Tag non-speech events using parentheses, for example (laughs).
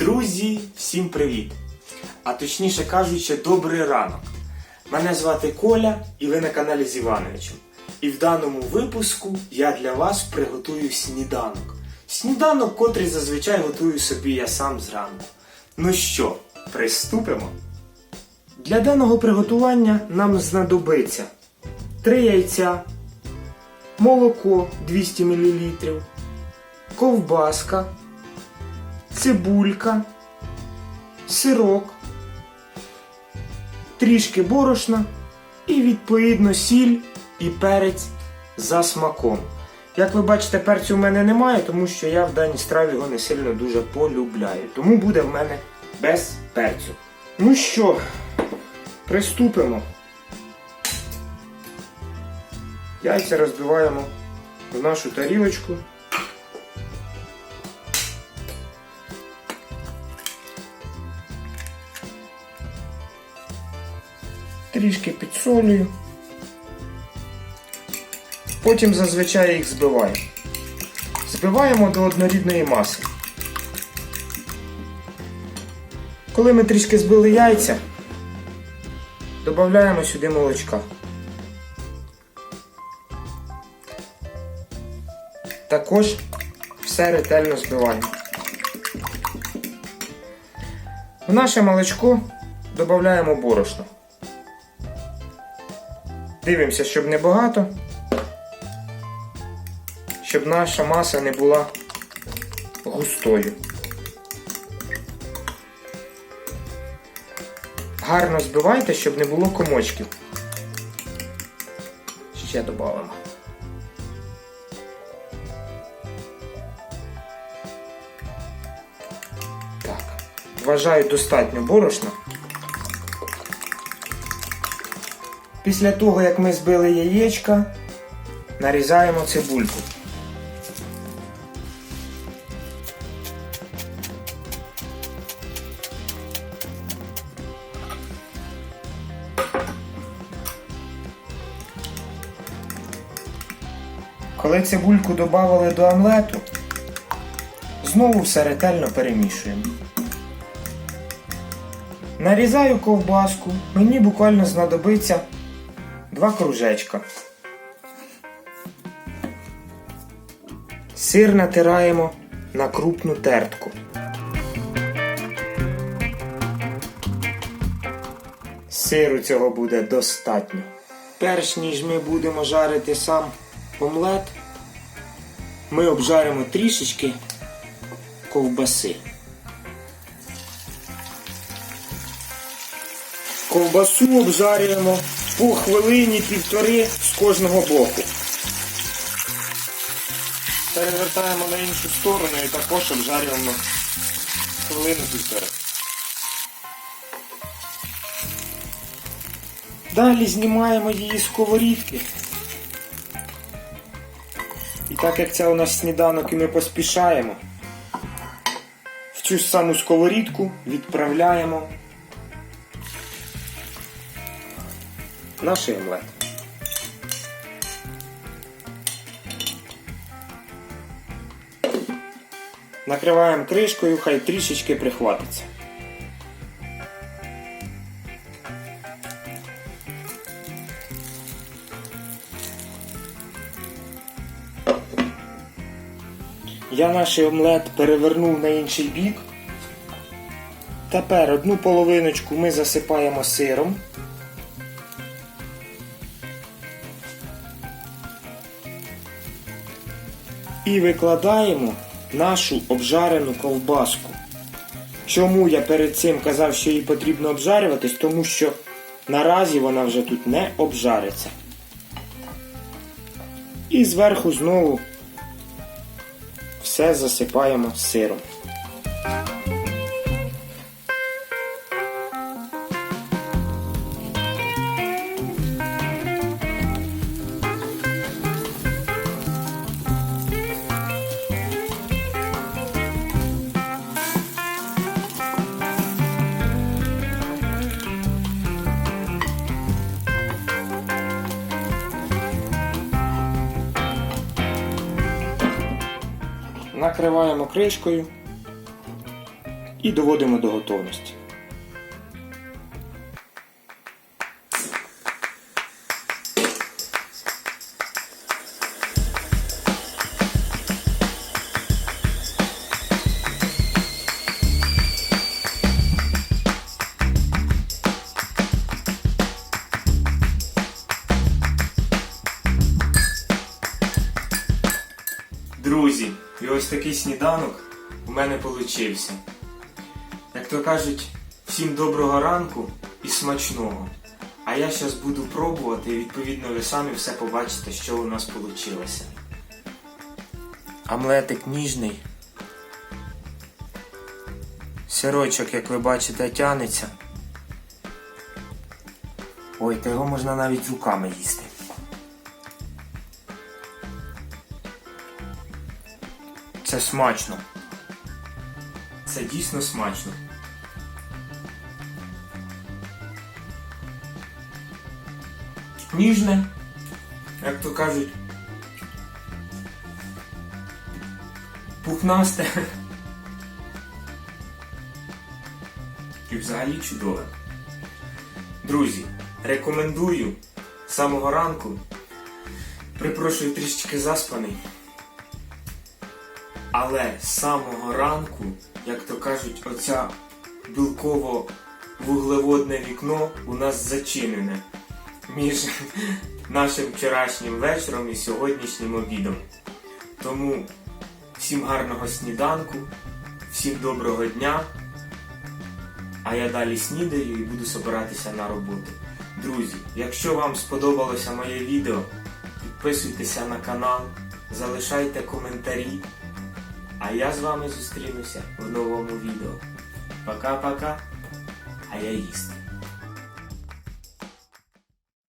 Друзі, всім привіт! А точніше кажучи, добрий ранок. Мене звати Коля і ви на каналі з Івановичем. І в даному випуску я для вас приготую сніданок. Сніданок, котрий зазвичай готую собі я сам зранку. Ну що, приступимо? Для даного приготування нам знадобиться 3 яйця, молоко 200 мл, ковбаска, цибулька, сирок, трішки борошна і відповідно сіль і перець за смаком. Як ви бачите, перцю в мене немає, тому що я в даній страві його не сильно дуже полюбляю. Тому буде в мене без перцю. Ну що, приступимо. Яйця розбиваємо в нашу тарілочку. Трішки підсолюю. Потім зазвичай їх збиваю. Збиваємо до однорідної маси. Коли ми трішки збили яйця, додаємо сюди молочка. Також все ретельно збиваємо. В наше молочко додаємо борошно. Дивимося, щоб не багато, щоб наша маса не була густою. Гарно збивайте, щоб не було комочків. Ще додамо. Так, вважаю достатньо борошна. Після того, як ми збили яєчка, нарізаємо цибульку. Коли цибульку додали до омлету, знову все ретельно перемішуємо. Нарізаю ковбаску, мені буквально знадобиться два кружечка. Сир натираємо на крупну тертку. Сиру цього буде достатньо. Перш ніж ми будемо жарити сам омлет, ми обжаримо трішечки ковбаси. Ковбасу обжарюємо по хвилині півтори з кожного боку. Перевертаємо на іншу сторону і також обжарюємо хвилину півтори. Далі знімаємо її з сковорідки. І так як це у нас сніданок і ми поспішаємо, в цю саму сковорідку відправляємо наш омлет. Накриваємо кришкою, хай трішечки прихватиться. Я наш омлет перевернув на інший бік. Тепер одну половиночку ми засипаємо сиром. І викладаємо нашу обжарену ковбаску. Чому я перед цим казав, що її потрібно обжарюватись? Тому що наразі вона вже тут не обжариться. І зверху знову все засипаємо сиром. Накриваємо кришкою і доводимо до готовності. Друзі, і ось такий сніданок у мене получився. Як то кажуть, всім доброго ранку і смачного. А я зараз буду пробувати і відповідно ви самі все побачите, що у нас вийшло. Омлетик ніжний. Сирочок, як ви бачите, тянеться. Ой, та його можна навіть руками їсти. Смачно. Це дійсно смачно. Ніжне, як то кажуть, пухнасте. І взагалі чудове. Друзі, рекомендую з самого ранку. Припрошую трішечки заспаний. Але з самого ранку, як то кажуть, оця білково-вуглеводне вікно у нас зачинене між (laughs) нашим вчорашнім вечором і сьогоднішнім обідом. Тому всім гарного сніданку, всім доброго дня. А я далі снідаю і буду собиратися на роботу. Друзі, якщо вам сподобалося моє відео, підписуйтеся на канал, залишайте коментарі. А я з вами зустрінуся в новому відео. Пока-пока. А я їсти.